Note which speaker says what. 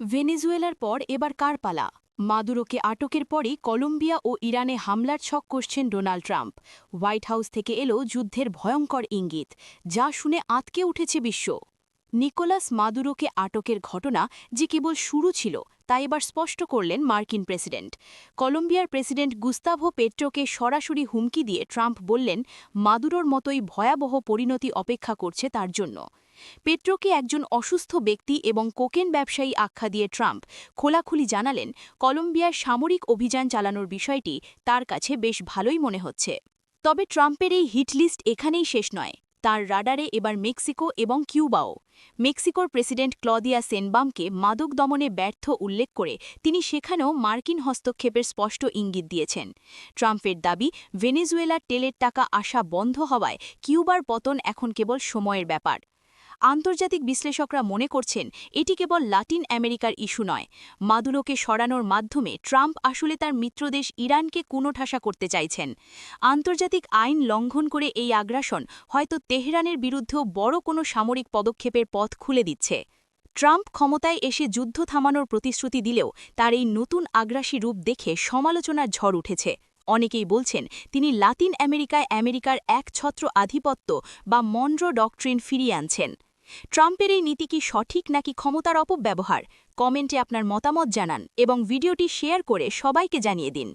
Speaker 1: ভেনেজুয়েলার পর এবার কার পালা মাদুরোকে আটকের পরই কলম্বিয়া ও ইরানে হামলার ছক করছেন ডোনাল্ড ট্রাম্প। হোয়াইট হাউস থেকে এলো যুদ্ধের ভয়ঙ্কর ইঙ্গিত, যা শুনে আঁতকে উঠেছে বিশ্ব। নিকোলাস মাদুরোকে আটকের ঘটনা যে কেবল শুরু ছিল, তা এবার স্পষ্ট করলেন মার্কিন প্রেসিডেন্ট। কলম্বিয়ার প্রেসিডেন্ট গুস্তাভো পেট্রোকে সরাসরি হুমকি দিয়ে ট্রাম্প বললেন, মাদুরোর মতোই ভয়াবহ পরিণতি অপেক্ষা করছে তার জন্য। পেট্রোকে একজন অসুস্থ ব্যক্তি এবং কোকেন ব্যবসায়ী আখ্যা দিয়ে ট্রাম্প খোলাখুলি জানালেন, কলম্বিয়ার সামরিক অভিযান চালানোর বিষয়টি তার কাছে বেশ ভালোই মনে হচ্ছে। তবে ট্রাম্পের এই হিটলিস্ট এখানেই শেষ নয়। তার রাডারে এবার মেক্সিকো এবং কিউবাও। মেক্সিকোর প্রেসিডেন্ট ক্লদিয়া সেনবামকে মাদক দমনে ব্যর্থ উল্লেখ করে তিনি সেখানেও মার্কিন হস্তক্ষেপের স্পষ্ট ইঙ্গিত দিয়েছেন। ট্রাম্পের দাবি, ভেনেজুয়েলার তেলের টাকা আসা বন্ধ হওয়ায় কিউবার পতন এখন কেবল সময়ের ব্যাপার। আন্তর্জাতিক বিশ্লেষকরা মনে করছেন, এটি কেবল লাতিন আমেরিকার ইস্যু নয়। মাদুলোকে সরানোর মাধ্যমে ট্রাম্প আসলে তার মিত্রদেশ ইরানকে কুনোঠাসা করতে চাইছেন। আন্তর্জাতিক আইন লঙ্ঘন করে এই আগ্রাসন হয়তো তেহরানের বিরুদ্ধেও বড় কোনো সামরিক পদক্ষেপের পথ খুলে দিচ্ছে। ট্রাম্প ক্ষমতায় এসে যুদ্ধ থামানোর প্রতিশ্রুতি দিলেও তার এই নতুন আগ্রাসী রূপ দেখে সমালোচনার ঝড় উঠেছে। অনেকেই বলছেন, তিনি লাতিন আমেরিকায় আমেরিকার একছত্র আধিপত্য বা মন্ড্রো ডকট্রিন ফিরিয়ে আনছেন। ট্রাম্পের এই নীতি কি সঠিক নাকি ক্ষমতার অপব্যবহার? কমেন্টে আপনার মতামত জানান এবং ভিডিওটি শেয়ার করে সবাইকে জানিয়ে দিন।